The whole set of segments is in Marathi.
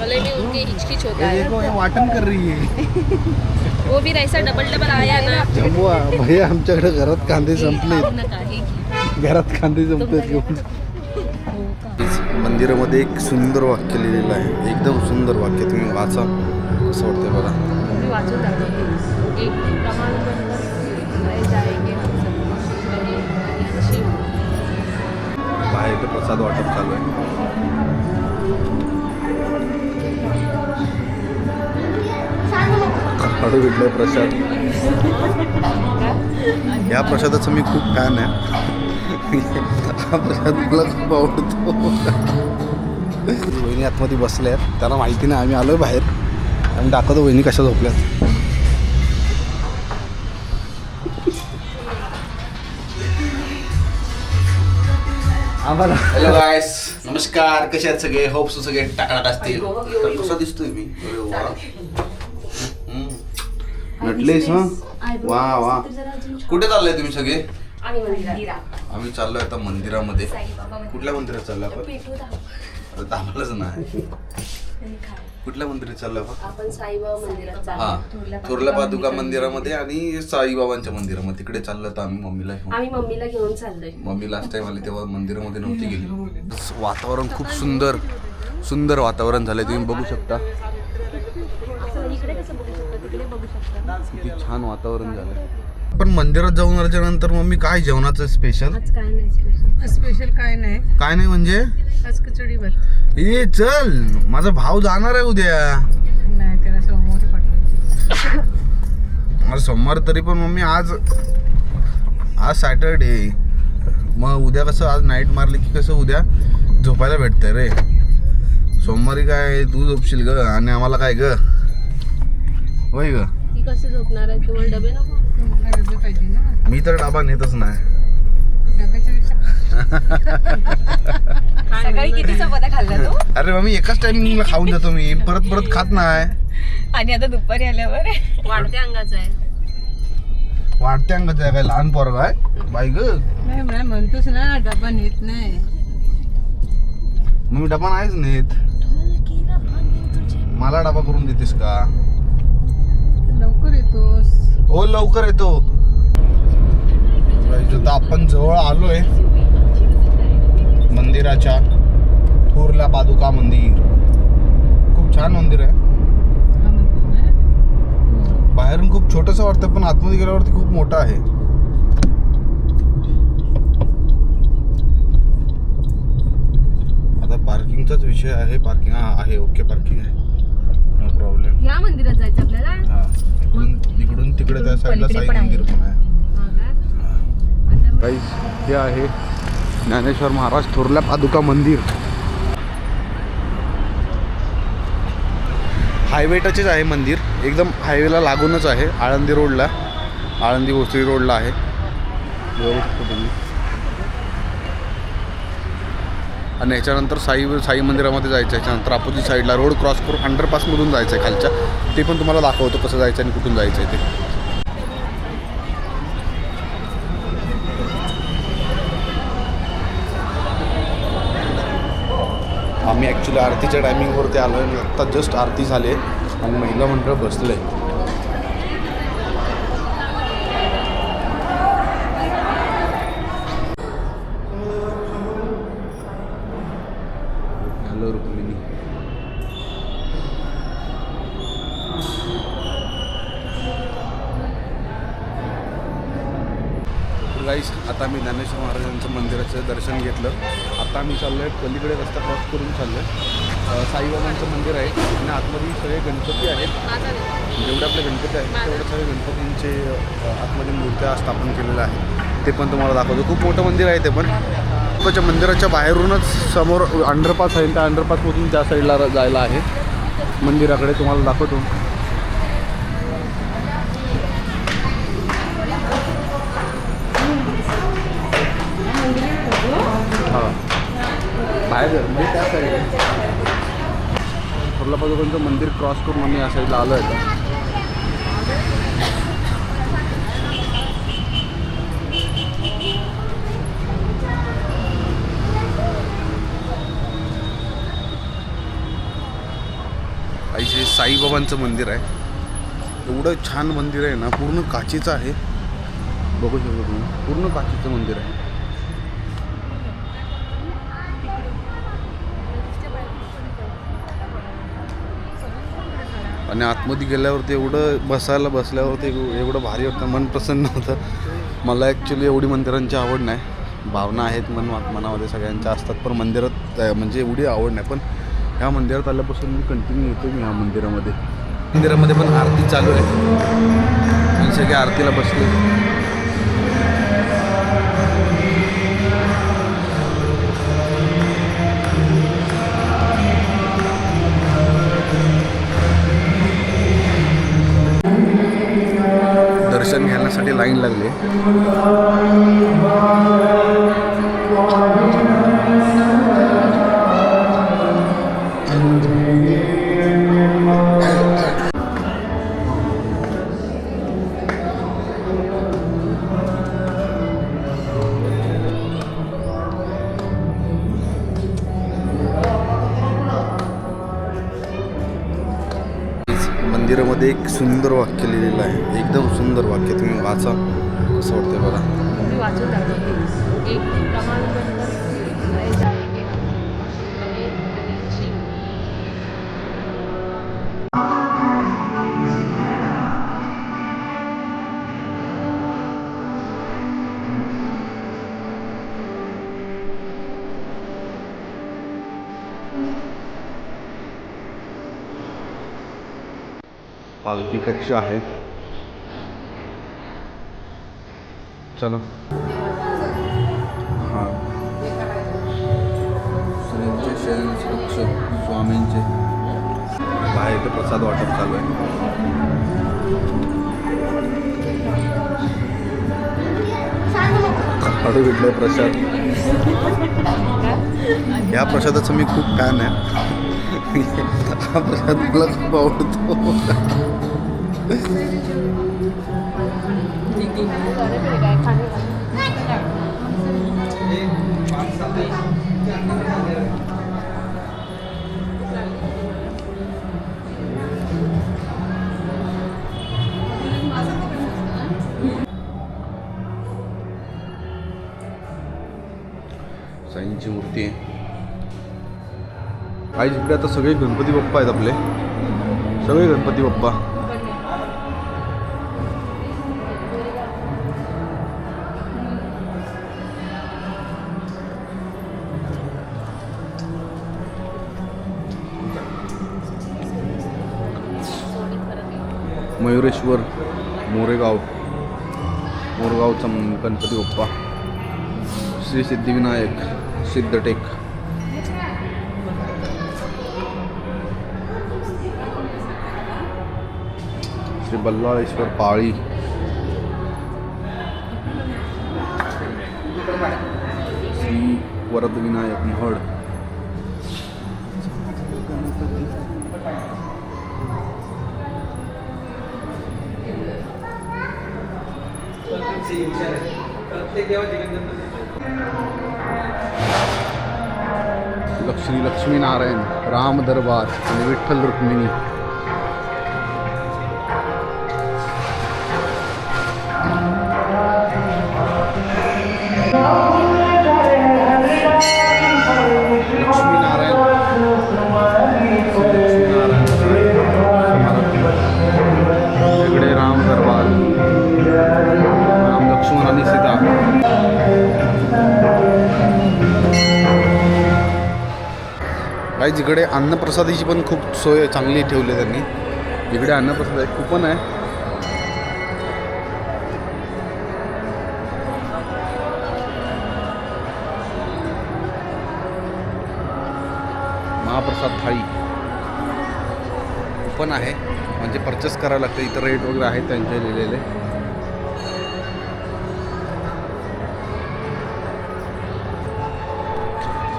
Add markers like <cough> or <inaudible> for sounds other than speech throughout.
गले में उनके हिचकिच होता है। देखो ये वाटण कर रही है। वो भी ऐसा डबल डबल आया ना। भैया आमच्याकडे घरात कांदे संपले. घरात कांदे संपलेत घेऊन हो? मंदिरामध्ये एक सुंदर वाक्य लिहिलेलं आहे. एकदम सुंदर वाक्य तुम्ही वाचा. असं वाटतंय बघा. मी वाचून दाखवते एक प्रमाण बाहेर प्रसाद वाटप चालू आहे. हळू भेटलाय प्रसाद. या प्रसादाचं मी खूप फॅन आहे. हा प्रसाद मला खूप आवडतो. वहिनी आतमध्ये बसल्या आहेत. त्याला माहिती नाही आम्ही आलोय बाहेर. आम्ही दाखवतो वहिनी कशा झोपल्यात. आम्हाला हॅलो गायस नमस्कार कसे आहेत सगळे? होप सगळे टाकणार असतील. तर कसा दिसतोय मी? अरे वा. हम्म. नटलेस हा? वा वा. कुठे चाललंय तुम्ही सगळे? आम्ही चाललोय आता मंदिरामध्ये. कुठल्या मंदिरात चाललोय आपण? अरे थांबलंच नाही. कुठल्या मंदिरात चाललोय आपण? साईबाबा मंदिरात हा. चाललो थोरल्या पादुका मंदिरामध्ये. आणि साईबाबांच्या मंदिरामध्ये. तिकडे चाललो तर आम्ही मम्मीला घेऊन. आम्ही मम्मीला घेऊन चाललोय. मम्मी लास्ट टाइम आली तेव्हा मंदिरामध्ये नव्हती गेली. वातावरण खूप सुंदर सुंदर वातावरण झालंय. तुम्ही बघू शकता. इकडे कसं बघू शकता? तिकडे बघू शकता. किती छान वातावरण झालंय. पण मंदिरात जाऊन आल्याच्यानंतर मम्मी काय जेवणाचं स्पेशल आज काय नाही स्पेशल स्पेशल काय नाही. काय नाही म्हणजे? आज खिचडी भात. ए चल. माझा भाऊ जाणार आहे उद्या. नाही त्याला सोमवारी पाठवायचं आज सोमवार तरी पण मम्मी आज आज सॅटरडे मग उद्या कसं आज नाईट मारली की कसं उद्या झोपायला भेटतंय रे. सोमवारी काय तू झोपशील ग? आणि आम्हाला काय ग? होय ग. ती कशी झोपणार आहे? नको डबे पाहिजे ना. मी तर डाबा नेतच नाही. डब्याच्या पेक्षा <laughs> सकाळी किती चपात्या खाल्ल्या तू? अरे मम्मी एकाच टायमिंगला खाऊन जातो मी. परत परत खात नाही. आणि आता दुपारी आल्यावर? वाढत्या अंगाचं आहे. वाटते अंगाचं आहे काय? लहान पोरग आहे? बाई ग. नाही मला म्हणतोस ना डबा नेत नाही. मग मी डबा नाहीच नेत. मला डबा करून देतेस का? लवकर येतोस. हो लवकर येतो. इथं आपण जवळ आलोय. मंदिराच्या थोरल्या पादुका मंदिर. खूप छान मंदिर आहे. बाहेरून खूप छोटस वाटतं पण आतमध्ये गेल्यावरती खूप मोठं आहे. आता पार्किंगचाच विषय आहे पार्किंग हा आहे ओके पार्किंग आहे. नो प्रॉब्लेम या मंदिरात जायचं आपल्याला? हा इकडून तिकडे त्या साईडला साई मंदिर पण आहे. हा हे आहे ज्ञानेश्वर महाराज थोरल्या पादुका मंदिर. हायवे टचेच आहे मंदिर. एकदम हायवेला लागूनच आहे. आळंदी रोडला. आळंदी भोसरी रोडला आहे. तुम्ही आणि याच्यानंतर साई साई मंदिरामध्ये जायचं याच्यानंतर अपोजिट साईडला रोड क्रॉस करून अंडरपासमधून जायचं आहे खालच्या. ते पण तुम्हाला दाखवतो कसं जायचं आणि कुठून जायचं आहे ते. ॲक्च्युली आरतीच्या टायमिंगवरती आलो आहे. आत्ता जस्ट आरती झाली आहे. आणि महिला मंडळ बसलं आहे हॅलो आता मी ज्ञानेश्वर महाराजांचं मंदिराचं दर्शन घेतलं. आता आम्ही चाललो आहे पलीकडे रस्ता क्रॉस करून चाललो आहे साईबाबांचं मंदिर आहे आणि आतमध्ये सगळे गणपती आहेत. जेवढे आपले गणपती आहेत तेवढे सगळे गणपतींचे आतमध्ये मूर्त्या स्थापन केलेल्या आहेत. ते पण तुम्हाला दाखवतो. खूप मोठं मंदिर आहे ते पण. त्याच्या मंदिराच्या बाहेरूनच समोर अंडरपास आहे त्या अंडरपासमधून त्या साईडला जायला आहे. मंदिराकडे तुम्हाला दाखवतो. बाहेर म्हणजे त्या साईड पादुकांचं मंदिर क्रॉस करून आम्ही या साईडला आलो आहे. ऐसे साईबाबांचं मंदिर आहे एवढं छान मंदिर आहे ना पूर्ण काचेचं आहे. बघू शकतो तुम्ही पूर्ण काचेचं मंदिर आहे. आणि आतमध्ये गेल्यावरती एवढं बसायला बसल्यावरती एवढं भारी वाटतं मन प्रसन्न होतं. मला ॲक्च्युली एवढी मंदिरांची आवड नाही. भावना आहेत मन मनामध्ये सगळ्यांच्या असतात पण मंदिरात म्हणजे एवढी आवड नाही. पण ह्या मंदिरात आल्यापासून मी कंटिन्यू येतो मी ह्या मंदिरामध्ये. मंदिरामध्ये पण आरती चालू आहे. मी सगळ्या आरतीला बसले दर्शन घेण्यासाठी लाईन लागली. मंदिरामध्ये एक सुंदर वाक्य लिहिलेलं आहे. एकदम सुंदर वाक्य. तुम्ही वाचा. असं वाटतंय बघा. पालखी कक्षा आहे. चलो. हां. श्रींचे रक्षक स्वामींचे. बाहेर इथे प्रसाद वाटप चालू आहे. काढू भेटले प्रसाद. या प्रसादाचं मी खूप फॅन आहे. <laughs> हा प्रसाद मला खूप आवडतो. साईंची मूर्ती आहे. आई इकडे आता सगळे गणपती बाप्पा आहेत आपले. सगळे गणपती बाप्पा. मयुरेश्वर मोरेगाव. मोरगावचा गणपती बाप्पा. श्री सिद्धिविनायक सिद्धटेक. श्री बल्लाळेश्वर पाळी. श्री वरदविनायक महड. श्री लक्ष्मीनारायण राम दरबार आणि विठ्ठल रुक्मिणी. काही जिकडे अन्नप्रसादाची पण खूप सोय चांगली ठेवली आहे त्यांनी. इकडे अन्नप्रसाद आहे कुपन आहे. महाप्रसाद थाळी. कुपन आहे म्हणजे परचेस करावं लागतं. इतर रेट वगैरे आहेत त्यांचे लिहिलेले.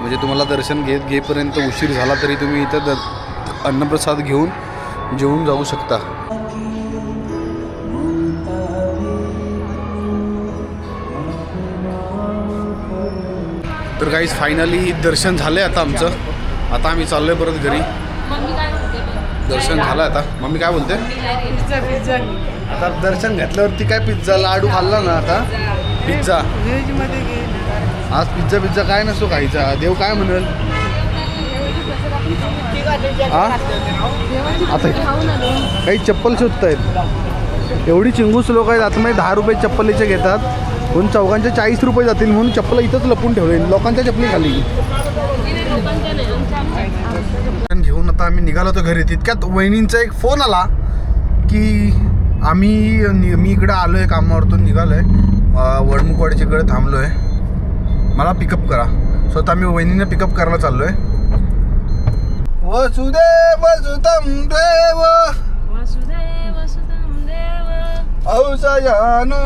म्हणजे तुम्हाला दर्शन घेत घेपर्यंत उशीर झाला तरी तुम्ही इथं द अन्नप्रसाद घेऊन जेवून जाऊ शकता. तर काहीच फायनली दर्शन झालं आता आमचं. आता आम्ही चाललोय परत घरी. दर्शन झालं आता. मम्मी काय बोलते? Pizza pizza. आता दर्शन घेतल्यावरती काय पिझ्झा? लाडू खाल्ला ना आता. पिझ्झा. आज पिझ्झा पिझ्झा काय नसतो खायचा. देव काय म्हणेल? हा आता काही चप्पल शोधतायत. एवढी चिंगूस लोक आहेत आता दहा रुपये चप्पलीचे घेतात. म्हणून चौघांचे चाळीस रुपये जातील म्हणून चप्पल इथंच लपून ठेवले. लोकांच्या चप्पली खाली. घेऊन आता आम्ही निघालो होतो घरी. तितक्यात वहिनींचा एक फोन आला की आम्ही मी इकडे आलो आहे कामावरतून निघालो आहे वडमुखवाडीच्या इकडे थांबलो आहे मला पिकअप करा. सो आता आम्ही वहिनीने पिकअप करायला चाललो आहे वसुदेव सुतम देव. वसुदेव सुतं देव. हंसगानो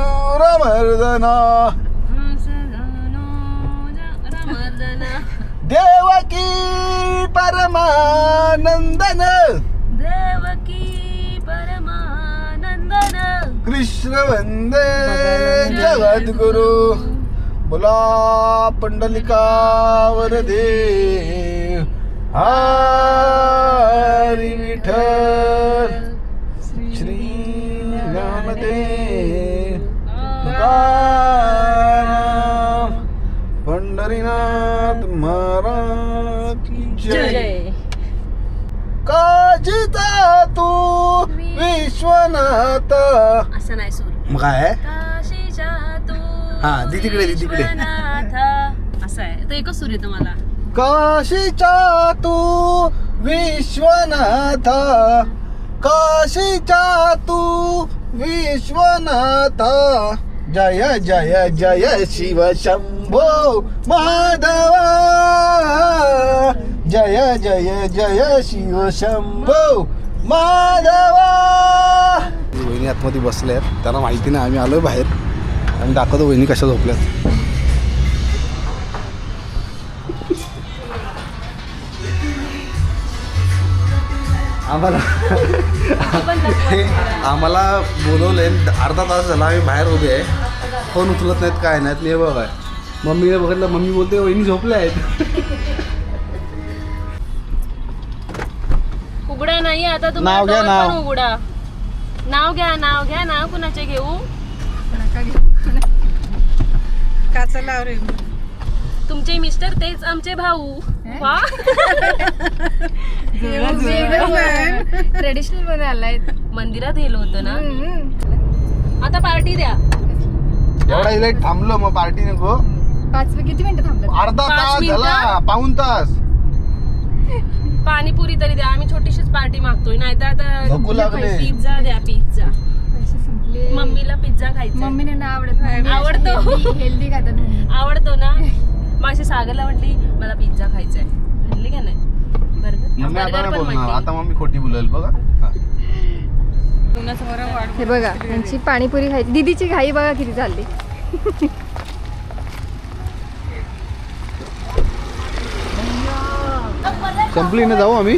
रमर्दन. देवकी परमानंदन. देवकी परमानंदन. कृष्ण वंदे जगद्गुरु. बोला पंडलिकावर देव. हरी विठ्ठल. श्री रामदेव. तुकाराम. पंढरीनाथ महाराज की जय. काजिता तू विश्वनाथ. असं नाही मग काय? हा, दी तिकडे, दी तिकडे. विश्वनाथ. असं आहे. तो एकच सूर येतो मला. काशीचा तू विश्वनाथ. काशीचा तू विश्वनाथ. जय जय जय शिव शंभो माधवा. जय जय जय शिव शंभो माधवा. वहिनी आतमध्ये बसल्या आहेत. त्यांना माहिती नाही आम्ही आलो बाहेर. आणि दाखवतो वहिनी कशा झोपल्यात. आम्हाला हे आम्हाला बोलवले अर्धा तास झाला आम्ही बाहेर उभे आहे. फोन उचलत नाहीत काय नाहीत हे बघा. मम्मीने बघितलं मम्मी बोलते वहिनी झोपल्या आहेत. उघडा नाही आता नाव घ्या, तुम्हाला नाव. पण उघडा. नाव घ्या नाव घ्या नाव कुणाचे घेऊ? काचा लाव रे. तुमचे मिस्टर तेच आमचे भाऊ. वा ट्रेडिशनल <laughs> मध्ये आलाय. मंदिरात गेलो होतो ना. आता पार्टी द्या. एवढा इला थांबलो मग पार्टी नको. पाच किती मिनिटं थांबलं? अर्धा पाच तास? झाला पाऊन तास. पाणीपुरी तरी द्या. आम्ही छोटीशीच पार्टी मागतोय. नाही तर आता. पिझ्झा द्या पिझ्झा संपले मम्मीला पिझ्झा खायचा मम्मीने ना आवडत नाही. आवडतो. हेल्दी <laughs> खातात मम्मी. आवडतो ना. माशी सागरला म्हटली मला पिझ्झा खायचा आहे म्हटली का नाही? बर्गर मम्मी आता बर्गर नाही पण बोलणार. म्हटली. आता मम्मी खोटी बोलेल बघा. हा. हे बघा यांची पाणीपुरी खायची दीदीची घाई बघा किती चालली. संपली ना जाऊ आम्ही?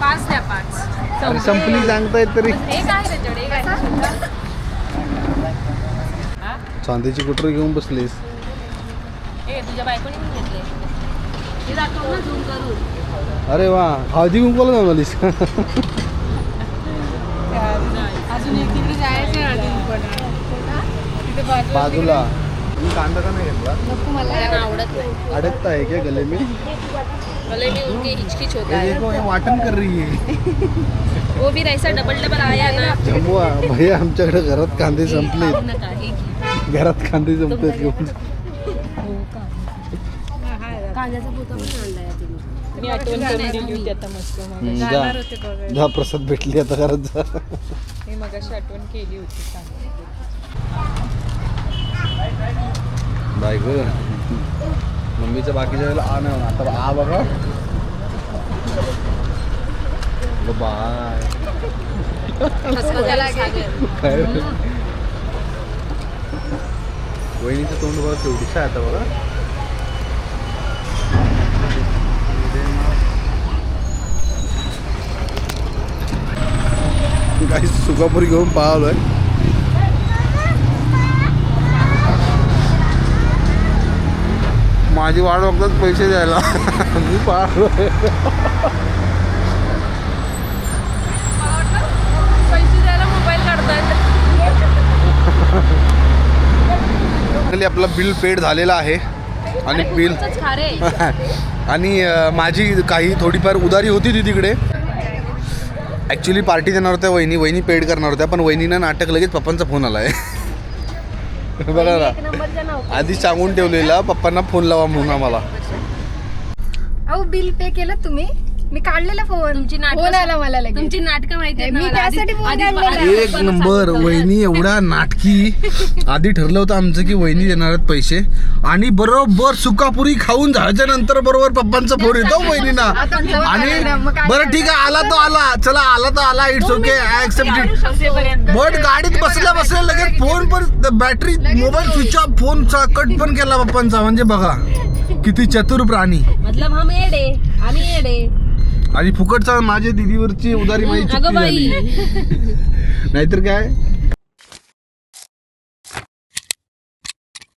पाच द्या पाच. अरे संपली सांगतायत तरी. हे हे? चांदीची कुटर घेऊन बसलीस? ए तुझ्या बायकोने पण घेतले. दाखव. ना झूम करून अरे वा हळदी कुंकवाला जाऊन आलीस अजून एकीकडे जायचं आहे अजून पण. तिथे बाजू बाजूला. मी कांदा का नाही घेतला? अडकता है क्या गले में? गले में उनके हिचकिच होता है। देखो ये वाटण कर रही है। <laughs> वो भी ऐसा डबल डबल आया ना। जमवा भैया आमच्याकडे घरात कांदे संपले. घरात कांदे संपलेत घेऊन. कांद्याचा पोता पण आणलाय मी. आठवण करून दिली होती आता मस्त मग. हम्म, जाणार जा. होते बघायला जा प्रसाद भेटली आता घरात जा. मी मगाशी आठवण केली होती बाय ग. मम्मीच्या बाकीच्या वेळेला आ नाही होणार. आता आ बघा. बाय वहिनीचं तोंड बघा केवढीच आहे आता बघा. काही सुकापुरी घेऊन पाहलोय. माझी वाट बघतात पैसे द्यायला. मी पाहतो आपलं बिल पेड झालेला आहे. आणि बिल <laughs> आणि माझी काही थोडीफार उदारी होती ती तिकडे. ऍक्च्युली पार्टी देणार होत्या वहिनी. वहिनी पेड करणार होत्या पण वहिनीनं नाटक लगेच पप्पांचा फोन आला आहे <laughs> बघा ना. आधीच सांगून ठेवलेला पप्पांना फोन लावा म्हणून आम्हाला. अहो बिल पे केलं तुम्ही? मी काढलेला फोन तुमची नाटकं- फोन आला मला लगेच. तुमची नाटकं माहिती आहेत मी ना मला. त्यासाठी आधी- फोन आधी- काढलेला. आधी एक नंबर. वहिनी एवढा नाटकी. <laughs> आधी ठरलं होतं आमचं की वहिनी देणार आहेत पैसे. आणि बरोबर सुकापुरी खाऊन झाल्याच्यानंतर बरोबर पप्पांचा फोन येतो वहिनीना. आता जवळ आणि आलं ना, मग काय बरं ठीक आहे आला तो आला. चला आला तो आला. It's okay I accept it असेपर्यंत. बट गाडीत बसल्या बसल्या लगेच फोन पण battery mobile switch off phone cut पण केला पप्पांचा. म्हणजे बघा किती चतुर प्राणी. मतलब हम येडे आम्ही येडे. आणि फुकटचा माझ्या दिदीवरची उदारी झाली. नाहीतर काय?